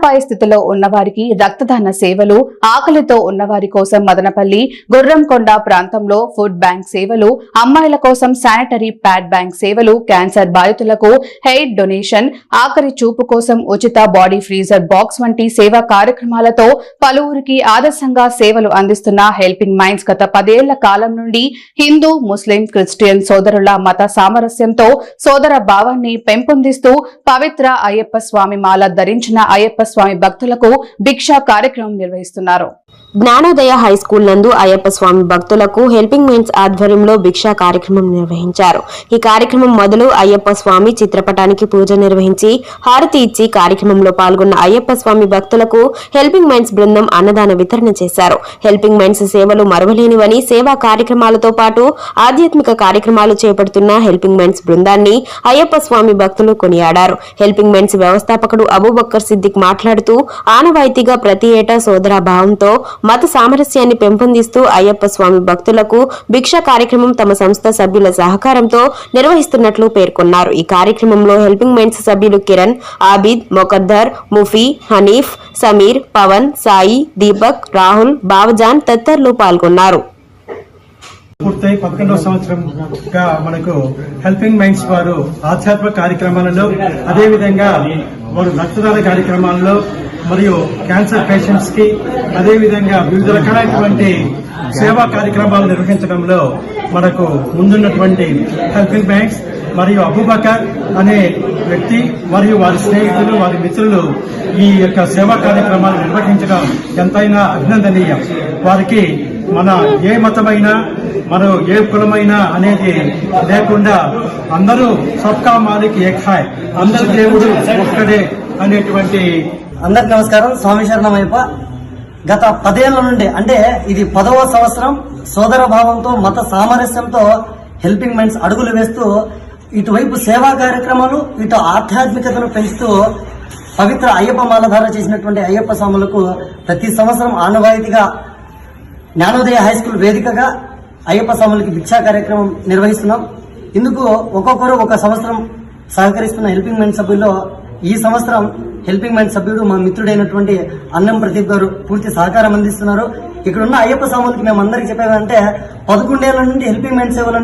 ప్రాణాపాయ స్థితిలో ఉన్నవారికి రక్తదాన సేవలు ఆకలితో ఉన్నవారి కోసం మదనపల్లి గుర్రంకొండ ప్రాంతంలో ఫుడ్ బ్యాంక్ సేవలు అమ్మాయిల కోసం శానిటరీ ప్యాడ్ బ్యాంక్ సేవలు క్యాన్సర్ బాధితులకు హెయిర్ డొనేషన్ ఆఖరి చూపు కోసం ఉచిత బాడీ ఫ్రీజర్ బాక్స్ వంటి సేవా కార్యక్రమాలతో పలువురికి ఆదర్శంగా సేవలు అందిస్తున్న హెల్పింగ్ మైండ్స్ గత పదేళ్ళ కాలం నుండి హిందూ ముస్లిం క్రిస్టియన్ సోదరుల మత సామరస్యంతో సోదర భావాన్ని పెంపొందిస్తూ పవిత్ర అయ్యప్ప స్వామి మాల ధరించిన అయ్యప్ప స్వామి భక్తులకు భిక్షా కార్యక్రమం నిర్వహిస్తున్నారు. జ్ఞానోదయ హై స్కూల్ నందు అయ్యప్ప స్వామి భక్తులకు హెల్పింగ్ మైండ్స్ ఆధ్వర్యంలో భిక్షా కార్యక్రమం నిర్వహించారు. ఈ కార్యక్రమం మొదలు అయ్యప్ప స్వామి చిత్రపటానికి పూజ నిర్వహించి హారతి ఇచ్చి కార్యక్రమంలో పాల్గొన్న అయ్యప్ప స్వామి భక్తులకు హెల్పింగ్ మైండ్స్ బృందం అన్నదాన వితరణ చేశారు. హెల్పింగ్ మైండ్స్ సేవలు మరవలేనివని సేవా కార్యక్రమాలతో పాటు ఆధ్యాత్మిక కార్యక్రమాలు చేపడుతున్న హెల్పింగ్ మైండ్స్ బృందాన్ని అయ్యప్ప స్వామి భక్తులు కొనియాడారు. హెల్పింగ్ మైండ్స్ వ్యవస్థాపకుడు అబూబక్కర్ సిద్దిక్ మాట్లాడుతూ ఆనవాయితీగా ప్రతి ఏటా సోదరా భావంతో మత సామరస్యాన్ని పెంపొందిస్తూ అయ్యప్ప స్వామి భక్తులకు భిక్ష కార్యక్రమం తమ సంస్థ సభ్యుల సహకారంతో నిర్వహిస్తున్నట్లు పేర్కొన్నారు. ఈ కార్యక్రమంలో హెల్పింగ్ మైండ్స్ సభ్యులు కిరణ్ ఆబిద్ మొకద్దర్ ముఫీ హనీఫ్ సమీర్ పవన్ సాయి దీపక్ రాహుల్ బావజాన్ తదితరులు పాల్గొన్నారు. పూర్తయి పదకొండవ సంవత్సరంగా మనకు హెల్పింగ్ మైండ్స్ వారు ఆధ్యాత్మిక కార్యక్రమాలలో అదేవిధంగా వారు రక్తదాన కార్యక్రమాల్లో మరియు క్యాన్సర్ పేషెంట్స్కి అదేవిధంగా వివిధ రకాలైనటువంటి సేవా కార్యక్రమాలు నిర్వహించడంలో మనకు ముందున్నటువంటి హెల్పింగ్ బ్యాంక్స్ మరియు అబుబకర్ అనే వ్యక్తి మరియు వారి స్నేహితులు వారి మిత్రులు ఈ యొక్క సేవా కార్యక్రమాలు నిర్వహించడం ఎంతైనా అభినందనీయం. వారికి మన ఏ మతమైనా మనం ఏ కులమైనా అనేది లేకుండా అందరూ సబ్కా మాలిక్ ఏఖాయ్ హాయ్ అందరి దేవుడు ఒక్కడే అనేటువంటి అందరికి నమస్కారం. స్వామి శరణమయ్యప్ప గత పదేళ్ళ నుండి అంటే ఇది పదవ సంవత్సరం సోదర భావంతో మత సామరస్యంతో హెల్పింగ్ మైండ్స్ అడుగులు వేస్తూ ఇటువైపు సేవా కార్యక్రమాలు ఇటు ఆధ్యాత్మికతను పెంచుతూ పవిత్ర అయ్యప్ప మాలధార చేసినటువంటి అయ్యప్ప స్వాములకు ప్రతి సంవత్సరం ఆనవాయితీగా జ్ఞానోదయ హై స్కూల్ వేదికగా అయ్యప్ప స్వాములకి భిక్షా కార్యక్రమం నిర్వహిస్తున్నాం. ఇందుకు ఒక్కొక్కరు ఒక సంవత్సరం సహకరిస్తున్న హెల్పింగ్ మైండ్ సభ్యుల్లో ఈ సంవత్సరం హెల్పింగ్ మైండ్ సభ్యుడు మా మిత్రుడైనటువంటి అన్నం ప్రదీప్ గారు పూర్తి సహకారం అందిస్తున్నారు. ఇక్కడ ఉన్న అయ్యప్ప స్వాములకి మేము అందరికి చెప్పేదంటే పదకొండేళ్ళ నుండి హెల్పింగ్ మైండ్ సేవలు